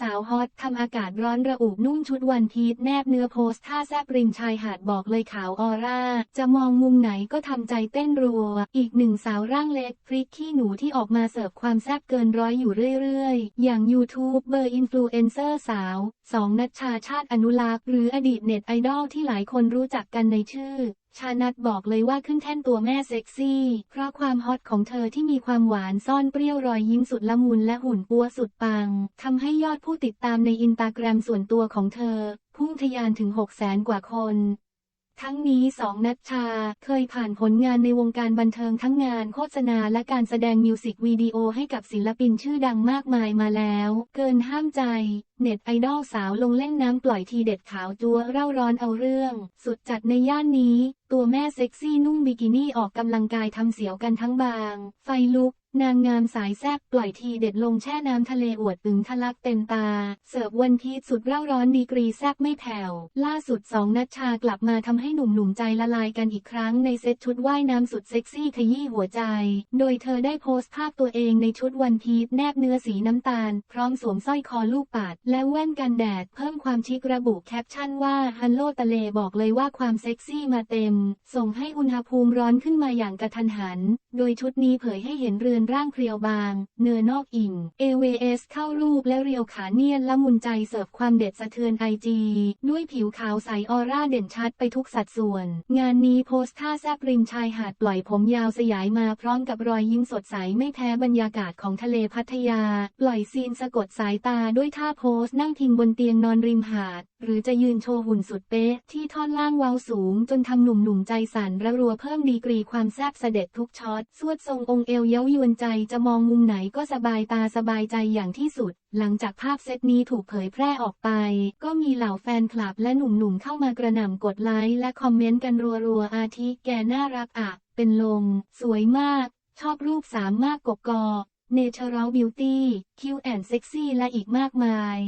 สาวฮอตทำอากาศร้อนระอุนุ่งชุดวันพีชแนบเนื้อโพสท่าแซบริมชายหาดบอกเลยขาวออร่า จะมองมุมไหนก็ทำใจเต้นรัว อีกหนึ่งสาวร่างเล็กพริกขี้หนูที่ออกมาเสิร์ฟความแซบเกินร้อยอยู่เรื่อยๆ อย่างยูทูบเบอร์อินฟลูเอนเซอร์สาวสองนัชชาชาติอนุรักษ์หรืออดีตเน็ตไอดอลที่หลายคนรู้จักกันในชื่อชานัทบอกเลยว่าขึ้นแท่นตัวแม่เซ็กซี่ เพราะความฮอตของเธอที่มีความหวานซ่อนเปรี้ยวรอยยิ้มสุดละมุนและหุ่นปัวสุดปัง ทำให้ยอดผู้ติดตามในอินตาแกรมส่วนตัวของเธอ พุ่งทะยานถึง 6 0แสนกว่าคน ทั้งนี้สองนัชชาเคยผ่านผลงานในวงการบันเทิงทั้งงานโฆษณาและการแสดงมิวสิกวิดีโอให้กับศิลปินชื่อดังมากมายมาแล้ว เกินห้ามใจ เน็ตไอดอลสาวลงเล่นน้ำปล่อยทีเด็ดขาวจัวเร่าร้อนเอาเรื่อง สุดจัดในย่านนี้ ตัวแม่เซ็กซี่นุ่งบิกินี่ออกกำลังกายทำเสียวกันทั้งบาง ไฟลุก นางงามสายแซบปล่อยทีเด็ดลงแช่น้ำทะเลอวดอึงทะลักเต็มตา เสิร์ฟวันพีชสุดเร่าร้อนดีกรีแซบไม่แผ่ว ล่าสุดสองนัชชากลับมาทำให้หนุ่มๆใจละลายกันอีกครั้งในเซตชุดว่ายน้ำสุดเซ็กซี่ขยี้หัวใจ โดยเธอได้โพสต์ภาพตัวเองในชุดวันพีชแนบเนื้อสีน้ำตาล พร้อมสวมสร้อยคอลูกปัดและแว่นกันแดดเพิ่มความชิคระบุแคปชั่นว่าฮันโลตะเลบอกเลยว่าความเซ็กซี่มาเต็ม ส่งให้อุณหภูมิร้อนขึ้นมาอย่างกระทันหัน โดยชุดนี้เผยให้เห็นเรือนร่างเพรียวบาง เนื้อนอกอิ่ง AWS เข้ารูปและเรียวขาเนียนละมุนใจเสิร์ฟความเด็ดสะเทือนไอจีด้วยผิวขาวใสออร่าเด่นชัดไปทุกสัดส่วน งานนี้โพสท่าแซบริมชายหาดปล่อยผมยาวสยายมาพร้อมกับรอยยิ้มสดใสไม่แพ้บรรยากาศของทะเลพัทยา ปล่อยซีนสะกดสายตาด้วยท่าโพสนั่งพิงบนเตียงนอนริมหาด หรือจะยืนโชว์หุ่นสุดเป๊ะ ที่ท่อนล่างเว้าสูง จนทำหนุ่มๆใจสั่นระรัวเพิ่มดีกรีความแซ่บเสด็จทุกช็อต สวดทรงองค์เอวเย้ายวนใจจะมองมุมไหนก็สบายตาสบายใจอย่างที่สุด หลังจากภาพเซตนี้ถูกเผยแพร่ออกไป ก็มีเหล่าแฟนคลับและหนุ่มๆเข้ามากระหน่ำกดไลค์และคอมเมนต์กันรัวๆอาทิแกน่ารักอะเป็นลมสวยมาก ชอบรูปสามมากกกอ Natural Beauty Q and Sexy และอีกมากมาย